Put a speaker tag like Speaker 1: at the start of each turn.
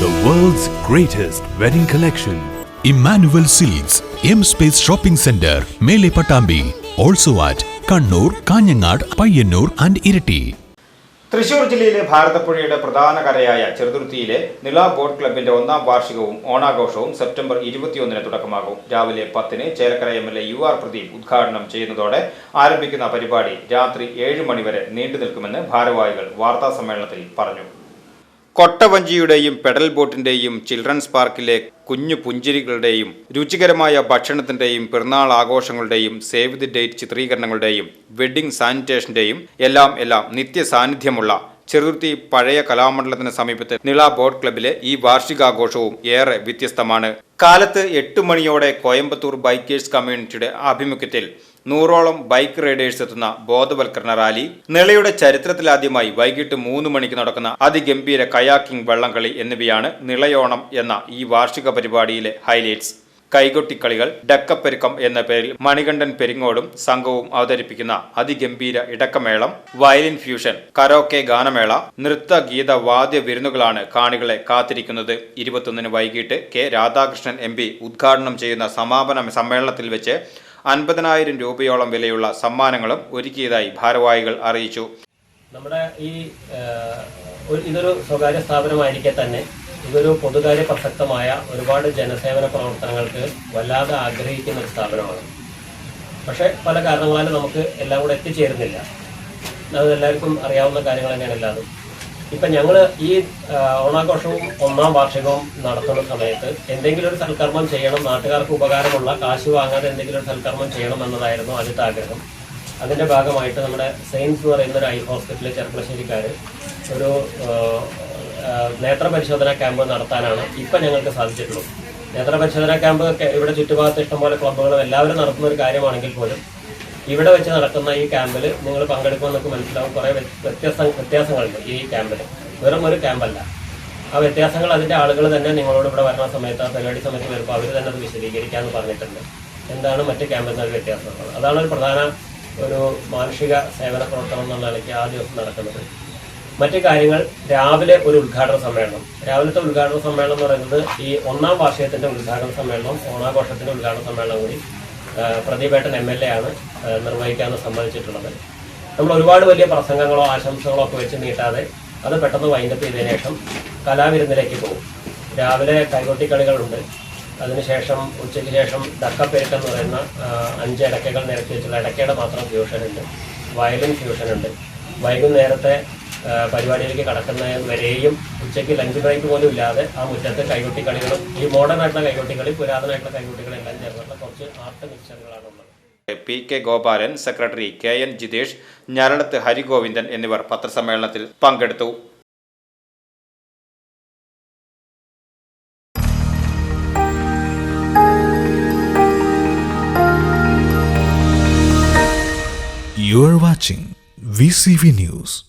Speaker 1: greatest wedding collection.
Speaker 2: Emmanuel Seeds, M Space Shopping Center, Mele Patambi. Also at Kannur Kanhangad Payyanur and Iritty
Speaker 3: Thrissur ജില്ലയിലെ ഭാരതപ്പുഴയുടെ പ്രധാന കരയായ ചെറുതുരുത്തിയിലെ നില boat ക്ലബിന്റെ ഒന്നാം വാർഷികവും ഓണാഘോഷവും September ഇരുപത്തിയൊന്നിന് തുടക്കമാകും രാവിലെ പത്തിന് Chelakkara M L A U R Pradeep ഉദ്ഘാടനം ചെയ്യുന്നതോടെ ആരംഭിക്കുന്ന പരിപാടി രാത്രി ഏഴ് മണിവരെ നീണ്ടു നിൽക്കുമെന്ന് ഭാരവാഹികൾ വാർത്താ സമ്മേളനത്തിൽ പറഞ്ഞു കൊട്ടവഞ്ചിയുടെയും പെഡൽ ബോട്ടിന്റെയും ചിൽഡ്രൻസ് പാർക്കിലെ കുഞ്ഞു പുഞ്ചിരികളുടെയും രുചികരമായ ഭക്ഷണത്തിന്റെയും പിറന്നാൾ ആഘോഷങ്ങളുടെയും സേവ് ദി ഡേറ്റ് ചിത്രീകരണങ്ങളുടെയും വെഡ്ഡിംഗ് സാനിറ്റേഷന്റെയും എല്ലാം എല്ലാം നിത്യ സാന്നിധ്യമുള്ള ചെറുതുരുത്തി പഴയ കലാമണ്ഡലത്തിന് സമീപത്തെ നിള ബോട്ട് ക്ലബിലെ ഈ വാർഷികാഘോഷവും ഏറെ വ്യത്യസ്തമാണ്. കാലത്ത് എട്ട് മണിയോടെ കോയമ്പത്തൂർ ബൈക്കേഴ്സ് കമ്മ്യൂണിറ്റിയുടെ ആഭിമുഖ്യത്തിൽ നൂറോളം ബൈക്ക് റൈഡേഴ്സ് എത്തുന്ന ബോധവൽക്കരണ റാലി. നിളയുടെ ചരിത്രത്തിലാദ്യമായി വൈകിട്ട് മൂന്ന് മണിക്ക് നടക്കുന്ന അതിഗംഭീര കയാക്കിംഗ് വള്ളംകളി എന്നിവയാണ് നിളയോണം എന്ന ഈ വാർഷിക പരിപാടിയിലെ ഹൈലൈറ്റ്സ്. കൈകൊട്ടിക്കളികൾ ഡക്കപ്പെരുക്കം എന്ന പേരിൽ മണികണ്ഠൻ പെരിങ്ങോടും സംഘവും അവതരിപ്പിക്കുന്ന അതിഗംഭീര ഇടക്കമേളം വയലിൻ ഫ്യൂഷൻ കരോക്കെ ഗാനമേള നൃത്ത ഗീത വാദ്യ വിരുന്നുകളാണ് കാണികളെ കാത്തിരിക്കുന്നത്. ഇരുപത്തൊന്നിന് വൈകിട്ട് കെ. രാധാകൃഷ്ണൻ എം. ഉദ്ഘാടനം ചെയ്യുന്ന സമാപന സമ്മേളനത്തിൽ വെച്ച് അൻപതിനായിരം രൂപയോളം വിലയുള്ള സമ്മാനങ്ങളും ഒരുക്കിയതായി ഭാരവാഹികൾ അറിയിച്ചു.
Speaker 4: നമ്മുടെ ഈ ഇതൊരു സ്വകാര്യ സ്ഥാപനമായിരിക്കെ തന്നെ ഇതൊരു പൊതുകാര്യ പ്രസക്തമായ ഒരുപാട് ജനസേവന പ്രവർത്തനങ്ങൾക്ക് വല്ലാതെ ആഗ്രഹിക്കുന്ന ഒരു സ്ഥാപനമാണ്. പക്ഷേ പല കാരണങ്ങളാലും നമുക്ക് എല്ലാം കൂടെ എത്തിച്ചേരുന്നില്ല. അത് എല്ലാവർക്കും അറിയാവുന്ന കാര്യങ്ങൾ തന്നെയാണ് എല്ലാതും. ഇപ്പം ഞങ്ങൾ ഈ ഓണാഘോഷവും ഒന്നാം വാർഷികവും നടത്തുന്ന സമയത്ത് എന്തെങ്കിലും ഒരു സൽക്കർമ്മം ചെയ്യണം നാട്ടുകാർക്ക് ഉപകാരമുള്ള കാശ് വാങ്ങാതെ എന്തെങ്കിലും ഒരു സൽക്കർമ്മം ചെയ്യണം എന്നതായിരുന്നു ആദ്യത്തെ ആഗ്രഹം. അതിന്റെ ഭാഗമായിട്ട് നമ്മുടെ സെയിൻസ് എന്ന് പറയുന്ന ഒരു ഐ ഹോസ്പിറ്റലിൽ ചെറുപ്പശ്ശേരിക്കാർ ഒരു ആ, ആ, നേത്ര പരിശോധന ക്യാമ്പ് നടത്താനാണ് ഇപ്പം ഞങ്ങൾക്ക് സാധിച്ചിട്ടുള്ളത്. നേത്ര പരിശോധന ക്യാമ്പ് ഇവിടെ ചുറ്റുഭാഗത്ത് ഇഷ്ടംപോലെ ക്ലബ്ബുകളും എല്ലാവരും നടത്തുന്ന ഒരു കാര്യമാണെങ്കിൽ പോലും ഇവിടെ വെച്ച് നടക്കുന്ന ഈ ക്യാമ്പിൽ നിങ്ങൾ പങ്കെടുക്കുമെന്നൊക്കെ മനസ്സിലാവും. കുറേ വ്യ- വ്യത്യസ്ത വ്യത്യാസങ്ങളുണ്ട് ഈ ക്യാമ്പിൽ വെറും ഒരു ക്യാമ്പല്ല. ആ വ്യത്യാസങ്ങൾ അതിന്റെ ആളുകൾ തന്നെ നിങ്ങളോട് ഇവിടെ വരുന്ന സമയത്ത് ആ പരിപാടി സമയത്ത് വരുമ്പോൾ അവർ തന്നെ അത് വിശദീകരിക്കാമെന്ന് പറഞ്ഞിട്ടുണ്ട്. എന്താണ് മറ്റ് ക്യാമ്പിൽ നിന്നൊരു വ്യത്യാസം അതാണ് ഒരു പ്രധാന ഒരു മാനുഷിക സേവന പ്രവർത്തനം എന്നുള്ള നിലയ്ക്ക് ആ ദിവസം നടക്കുന്നത്. മറ്റു കാര്യങ്ങൾ രാവിലെ ഒരു ഉദ്ഘാടന സമ്മേളനം. രാവിലത്തെ ഉദ്ഘാടന സമ്മേളനം എന്ന് പറയുന്നത് ഈ ഒന്നാം വാർഷികത്തിന്റെ ഉദ്ഘാടന സമ്മേളനം ഓണാഘോഷത്തിന്റെ ഉദ്ഘാടന സമ്മേളനം കൂടി പ്രദീപേട്ടൻ എം എൽ എ ആണ് നിർവഹിക്കാൻ സമ്മതിച്ചിട്ടുള്ളത്. നമ്മൾ ഒരുപാട് വലിയ പ്രസംഗങ്ങളോ ആശംസകളോ ഒക്കെ വെച്ച് നീട്ടാതെ അത് പെട്ടെന്ന് വൈൻഡപ്പ് ചെയ്തതിനു ശേഷം കലാവിരുന്നിലേക്ക് പോകും. രാവിലെ കൈകൊട്ടിക്കളികളുണ്ട്. അതിനുശേഷം ഉച്ചയ്ക്ക് ശേഷം ഡക്കപ്പെരുക്ക് എന്ന് പറയുന്ന അഞ്ച് ഇടക്കകൾ നിരത്തി വെച്ചുള്ള ഇടയ്ക്കയുടെ മാത്രം ഫ്യൂഷൻ ഉണ്ട്. വയലിൻ ഫ്യൂഷൻ ഉണ്ട്. വൈകുന്നേരത്തെ പരിപാടിയിലേക്ക് കടക്കുന്നതിന് വരെയും ഉച്ചയ്ക്ക് ലഞ്ച് ബ്രേക്ക് പോലും ഇല്ലാതെ ആ മുറ്റത്ത് കൈകൊട്ടിക്കളികളും ഈ മോഡേൺ ആയിട്ടുള്ള കൈകൊട്ടിക്കളി പുരാതനമായിട്ടുള്ള കൈകൊട്ടികളെല്ലാം ചേർന്നിട്ടുള്ള കുറച്ച് ആർട്ട് മിക്സറുകളാണ് ഉള്ളത്.
Speaker 3: P K Gopalan secretary K N Jithesh Njaralath Harigovindan എന്നിവർ പത്രസമ്മേളനത്തിൽ പങ്കെടുത്തു.
Speaker 2: You are watching VCV News.